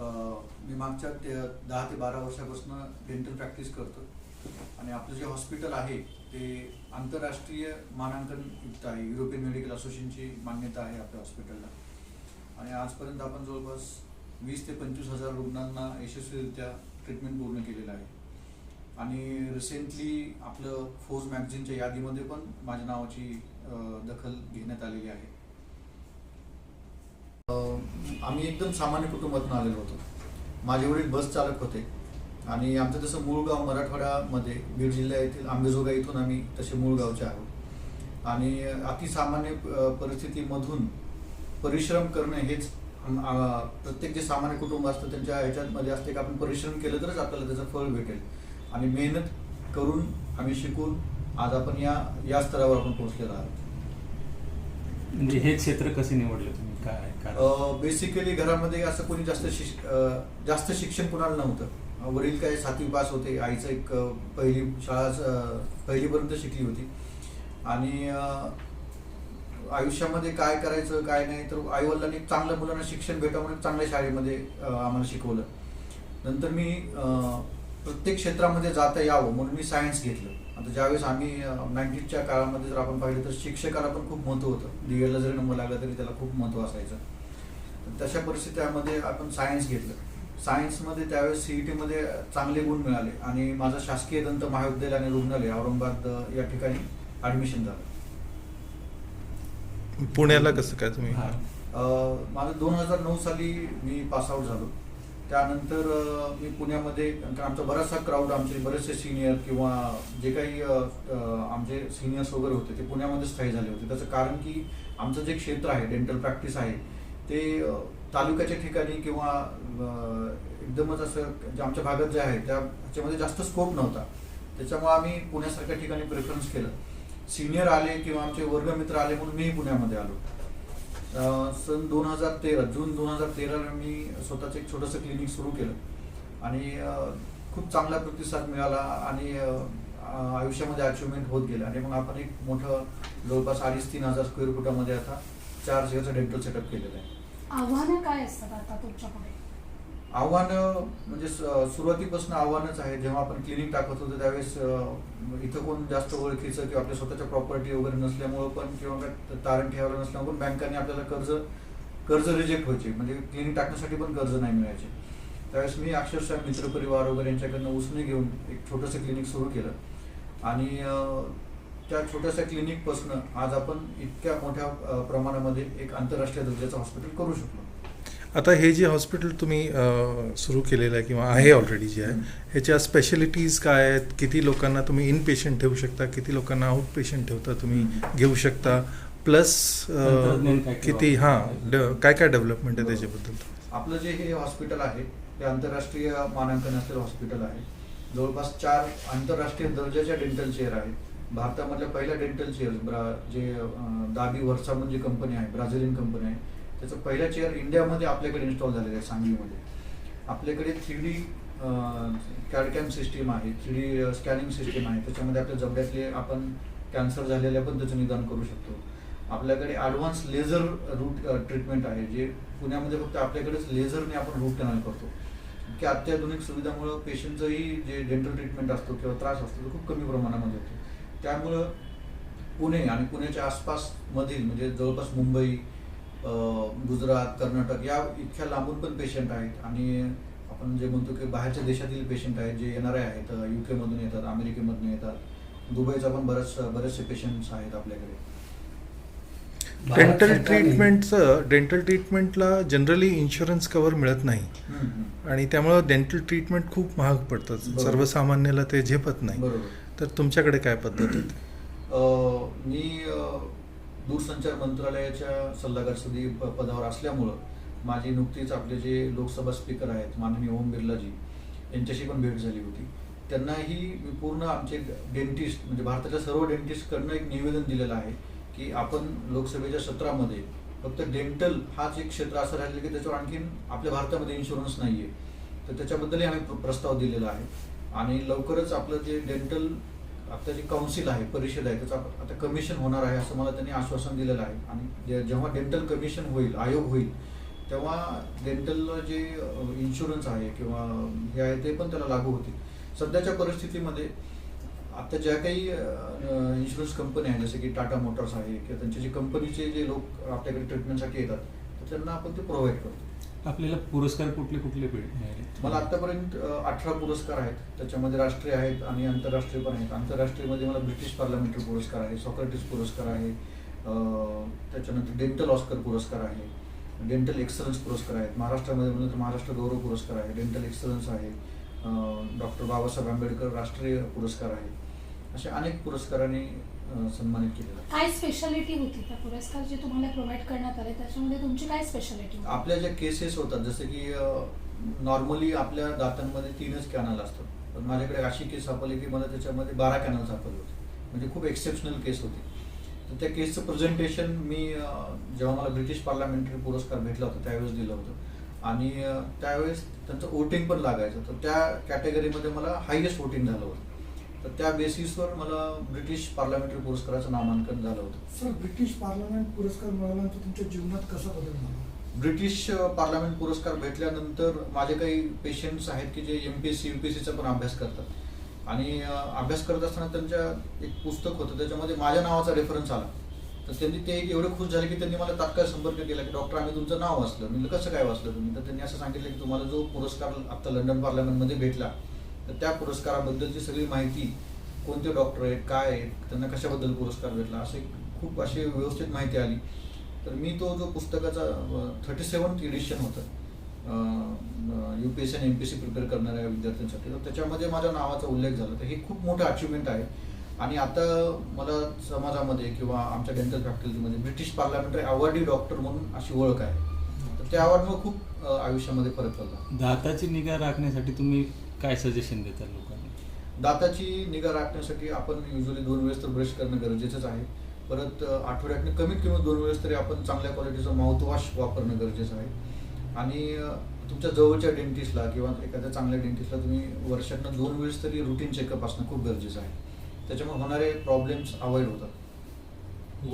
मी मागच्या ते दहा ते बारा वर्षापासून डेंटल प्रॅक्टिस करतो आणि आपलं जे हॉस्पिटल आहे ते आंतरराष्ट्रीय मानांकन युक्त आहे. युरोपियन मेडिकल असोसिएशनची मान्यता आहे आपल्या हॉस्पिटलला आणि आजपर्यंत आपण जवळपास वीस ते पंचवीस हजार रुग्णांना यशस्वीरित्या ट्रीटमेंट पूर्ण केलेलं आहे. आणि रिसेंटली आपलं फोर्स मॅगझिनच्या यादीमध्ये पण माझ्या नावाची दखल घेण्यात आलेली आहे. आम्ही एकदम सामान्य कुटुंबातून आलेलो होतो. माझे वडील बस चालक होते. आणि आमचं जसं मूळ गाव मराठवाड्यामध्ये बीड जिल्हा येथील आंबेजोगाई इथून आम्ही तसे मूळ गावचे आहोत. आणि अतिसामान्य परिस्थितीमधून परिश्रम करणे हेच प्रत्येक जे सामान्य कुटुंब असतं त्यांच्या ह्याच्यामध्ये असते की आपण परिश्रम केलं तरच आपल्याला त्याचं फळ भेटेल. आणि मेहनत करून आम्ही शिकून आज आपण या या स्तरावर आपण पोहोचलेलो आहोत. म्हणजे हे क्षेत्र कसे निवडले तुम्ही? काय बेसिकली घरामध्ये असं कोणी जास्त शिक जास्त शिक्षण कोणाला नव्हतं. वडील काय सातवी पास होते आईचं एक पहिली शाळा पहिलीपर्यंत शिकली होती. आणि आयुष्यामध्ये काय करायचं काय नाही तर आईवडिलांनी चांगल्या मुलांना शिक्षण भेटावं म्हणून चांगल्या शाळेमध्ये आम्हाला शिकवलं. नंतर मी प्रत्येक क्षेत्रामध्ये जाता यावं म्हणून मी सायन्स घेतलं. आता ज्यावेळेस आम्ही नाईन्टीजच्या काळामध्ये जर आपण पाहिलं तर शिक्षकाला पण खूप महत्त्व होतं. डी एडला जरी नंबर लागला तरी त्याला खूप महत्त्व असायचं. तर तशा परिस्थितीमध्ये आपण सायन्स घेतलं. सायन्समध्ये त्यावेळेस सी ई टीमध्ये चांगले गुण मिळाले आणि माझं शासकीय दंत महाविद्यालय आणि रुग्णालय औरंगाबाद या ठिकाणी ॲडमिशन झालं. पुण्याला कसं काय तुम्ही? माझं दोन हजार नऊ साली मी पासआउट झालो. त्यानंतर मी पुण्यामध्ये आमचा बराचसा क्राऊड आमचे बरेचसे सिनियर किंवा जे काही आमचे सिनियर्स वगैरे होते ते पुण्यामध्ये स्थायी झाले होते. त्याचं कारण की आमचं जे क्षेत्र आहे डेंटल प्रॅक्टिस आहे ते तालुक्याच्या ठिकाणी किंवा एकदमच असं जे आमच्या भागात जे आहे त्या त्याच्यामध्ये जास्त स्कोप नव्हता. त्याच्यामुळे आम्ही पुण्यासारख्या ठिकाणी प्रेफरन्स केलं. सिनियर आले किंवा आमचे वर्गमित्र आले म्हणून मी पुण्यामध्ये आलो. सन दोन हजार तेरा जून दोन हजार तेराला मी स्वतःचं एक छोटंसं क्लिनिक सुरू केलं. आणि खूप चांगला प्रतिसाद मिळाला आणि आयुष्यामध्ये अचिव्हमेंट होत गेलं. आणि मग आपण एक मोठं जवळपास अडीच तीन हजार स्क्वेअर फुटामध्ये आता चार शेअरचं डेंटल सेटअप केलेलं आहे. आव्हानं काय असतात आता तुमच्याकडे आव्हानं म्हणजे स- सुरुवातीपासून आव्हानच आहे. जेव्हा आपण क्लिनिक टाकत होतो त्यावेळेस इथं कोण जास्त ओळखीचं किंवा आपल्या स्वतःच्या प्रॉपर्टी वगैरे नसल्यामुळं पण किंवा काय तारण ठेवायला नसल्यामुळे पण बँकांनी आपल्याला कर्ज कर्ज रिजेक्ट व्हायचे. म्हणजे क्लिनिक टाकण्यासाठी पण कर्ज नाही मिळायचे. त्यावेळेस मी अक्षरशः मित्रपरिवार वगैरे यांच्याकडनं उसने घेऊन एक छोटंसं क्लिनिक सुरू केलं. आणि त्या छोट्याशा क्लिनिकपासून आज आपण इतक्या मोठ्या प्रमाणामध्ये एक आंतरराष्ट्रीय दर्जाचं हॉस्पिटल करू शकलो. आता हे जे हॉस्पिटल तुम्ही सुरू केलेलं आहे किंवा आहे ऑलरेडी जे आहे. ह्याच्या स्पेशलिटीज काय आहेत किती लोकांना तुम्ही इन पेशंट ठेवू शकता किती लोकांना आउट पेशंट ठेवता तुम्ही. घेऊ शकता प्लस किती? हां काय काय डेव्हलपमेंट आहे. त्याच्याबद्दल आपलं जे हे हॉस्पिटल आहे ते आंतरराष्ट्रीय मानांकन असलेलं हॉस्पिटल आहे जवळपास चार आंतरराष्ट्रीय दर्जाच्या डेंटल चेअर आहेत भारतामधल्या पहिल्या डेंटल चेअर ब्रा जे दाबी वर्षा म्हणजे कंपनी आहे ब्राझिलियन कंपनी आहे त्याचं पहिल्या चेअर इंडियामध्ये आपल्याकडे इन्स्टॉल झालेलं आहे सांगलीमध्ये. आपल्याकडे three D CAD CAM system आहे थ्री डी स्कॅनिंग सिस्टीम आहे. त्याच्यामध्ये आपल्या जबड्यातले आपण कॅन्सर झालेल्या पण त्याचं निदान करू शकतो. आपल्याकडे ॲडव्हान्स लेझर रूट ट्रीटमेंट आहे जे पुण्यामध्ये फक्त आपल्याकडेच लेझरने आपण रूट कॅनल करतो. की अत्याधुनिक सुविधामुळं पेशंटचंही जे डेंटल ट्रीटमेंट असतो किंवा त्रास असतो तो खूप कमी प्रमाणामध्ये होतो. त्यामुळं पुणे आणि पुण्याच्या आसपासमधील म्हणजे जवळपास मुंबई गुजरात कर्नाटक या इतक्या लांबून पण पेशंट आहेत. आणि आपण जे म्हणतो की बाहेरच्या देशातील पेशंट आहेत जे येणारे आहेत यू केमधून येतात अमेरिकेमधून येतात. दुबईचा पण बरेच बरेचसे पेशंट्स आहेत आपल्याकडे. डेंटल ट्रीटमेंटचं डेंटल ट्रीटमेंटला जनरली इन्शुरन्स कव्हर मिळत नाही. आणि त्यामुळं डेंटल ट्रीटमेंट खूप महाग पडतं. सर्वसामान्याला ते झेपत नाही. तर तुमच्याकडे काय पद्धत आहे? मी दूरसंचार मंत्रालयाच्या सल्लागार सदी प- पदावर असल्यामुळं माझी नुकतीच आपले जे लोकसभा स्पीकर आहेत माननीय ओम बिर्लाजी यांच्याशी पण भेट झाली होती. त्यांनाही मी पूर्ण आमचे डेंटिस्ट म्हणजे भारताच्या सर्व डेंटिस्टकडनं एक निवेदन दिलेलं आहे की आपण लोकसभेच्या सत्रामध्ये फक्त डेंटल हाच एक क्षेत्र असं राहिलं की त्याच्यावर आणखीन आपल्या भारतामध्ये इन्शुरन्स नाही आहे तर त्याच्याबद्दलही आम्ही प्रस्ताव दिलेला आहे. आणि लवकरच आपलं जे डेंटल आता जी काउन्सिल आहे परिषद आहे त्याचं आता कमिशन होणार आहे असं मला त्यांनी आश्वासन दिलेलं आहे. आणि जे- जेव्हा डेंटल कमिशन होईल आयोग होईल तेव्हा डेंटल जे इन्शुरन्स आहे किंवा हे आहे ते पण त्याला लागू होतील. सध्याच्या परिस्थितीमध्ये आता ज्या काही इन्शुरन्स कंपन्या आहेत जसे की टाटा मोटर्स आहे किंवा त्यांचे जे कंपनीचे जे लोक आपल्याकडे ट्रीटमेंटसाठी येतात त्यांना आपण ते प्रोव्हाइड करतो. आपल्याला पुरस्कार कुठले कुठले मिळाले? मला आतापर्यंत अठरा पुरस्कार आहेत. त्याच्यामध्ये राष्ट्रीय आहेत आणि आंतरराष्ट्रीय पण आहेत. आंतरराष्ट्रीयमध्ये मला ब्रिटिश पार्लमेंटरी पुरस्कार आहे सॉक्रेटिस पुरस्कार आहे त्याच्यानंतर डेंटल ऑस्कर पुरस्कार आहे डेंटल एक्सलन्स पुरस्कार आहेत. महाराष्ट्रामध्ये म्हणलं तर महाराष्ट्र गौरव पुरस्कार आहे डेंटल एक्सलन्स आहे डॉक्टर बाबासाहेब आंबेडकर राष्ट्रीय पुरस्कार आहे. असे अनेक पुरस्कारांनी सन्मानित केलेलं आहे. काय स्पेशालिटी होती त्या पुरस्कार जे तुम्हाला प्रोव्हाइड करण्यात आले? त्याच्यामध्ये तुमची काय स्पेशालिटी आपल्या ज्या केसेस होतात जसे की नॉर्मली आपल्या दातांमध्ये तीनच कॅनल असतात. पण माझ्याकडे अशी केस सापडली की मला त्याच्यामध्ये बारा कॅनल सापडले होते. म्हणजे खूप एक्सेप्शनल केस होती. तर त्या केसचं प्रेझेंटेशन मी अं, जेव्हा मला ब्रिटिश पार्लमेंटरी पुरस्कार भेटला होता त्यावेळेस दिलं होतं. आणि अं, त्यावेळेस त्यांचं वोटिंग पण लागायचं. तर त्या कॅटेगरीमध्ये मला हायएस्ट वोटिंग झालं होतं. तर त्या बेसिसवर मला ब्रिटिश पार्लमेंटरी पुरस्काराचं नामांकन झालं होतं. सर ब्रिटिश पार्लमेंट पुरस्कार मिळाल्यानंतर तुमच्या जीवनात कसा बदल झाला? ब्रिटिश पार्लमेंट पुरस्कार भेटल्यानंतर माझे काही पेशंट्स आहेत की जे M P S C U P S सीचा पण अभ्यास करतात. आणि अभ्यास करत असताना त्यांच्या एक पुस्तक होतं त्याच्यामध्ये माझ्या नावाचा रेफरन्स आला. तर त्यांनी ते एवढे खुश झाले की त्यांनी मला तात्काळ संपर्क केला की डॉक्टर आम्ही तुमचं नाव वाचलं. मी कसं काय वाचलं तुम्ही? तर त्यांनी असं सांगितलं की तुम्हाला जो पुरस्कार आता लंडन पार्लमेंटमध्ये भेटला तर त्या पुरस्काराबद्दलची सगळी माहिती कोणते डॉक्टर आहेत काय आहेत त्यांना कशाबद्दल पुरस्कार भेटला असे खूप अशी व्यवस्थित माहिती आली. तर मी तो जो पुस्तकाचा थर्टी सेवन्थ एडिशन होतं यू पी एस आणि एम पी सी प्रिपेअर करणाऱ्या विद्यार्थ्यांसाठी तर त्याच्यामध्ये माझ्या नावाचा उल्लेख झाला. तर हे खूप मोठं अचिव्हमेंट आहे. आणि आता मला समाजामध्ये किंवा आमच्या डेंटल फॅकल्टीमध्ये ब्रिटिश पार्लमेंटरी अवॉर्डी डॉक्टर म्हणून अशी ओळख आहे. तर त्या अवॉर्डमुळे खूप आयुष्यामध्ये फरक पडला. दाताची निगा राखण्यासाठी तुम्ही काय सजेशन देता लोकांना? दाताची निगा राखण्यासाठी आपण युजली दोन वेळेस तर ब्रश करणं गरजेचंच आहे. परत आठवड्यातनं कमीत कमी दोन वेळेस तरी आपण चांगल्या क्वालिटीचं माउथवॉश वापरणं गरजेचं आहे. आणि तुमच्या जवळच्या डेंटिस्टला किंवा एखाद्या चांगल्या डेंटिस्टला तुम्ही वर्षातनं दोन वेळेस तरी रुटीन चेकअप असणं खूप गरजेचं आहे. त्याच्यामुळे होणारे प्रॉब्लेम्स अवॉइड होतात.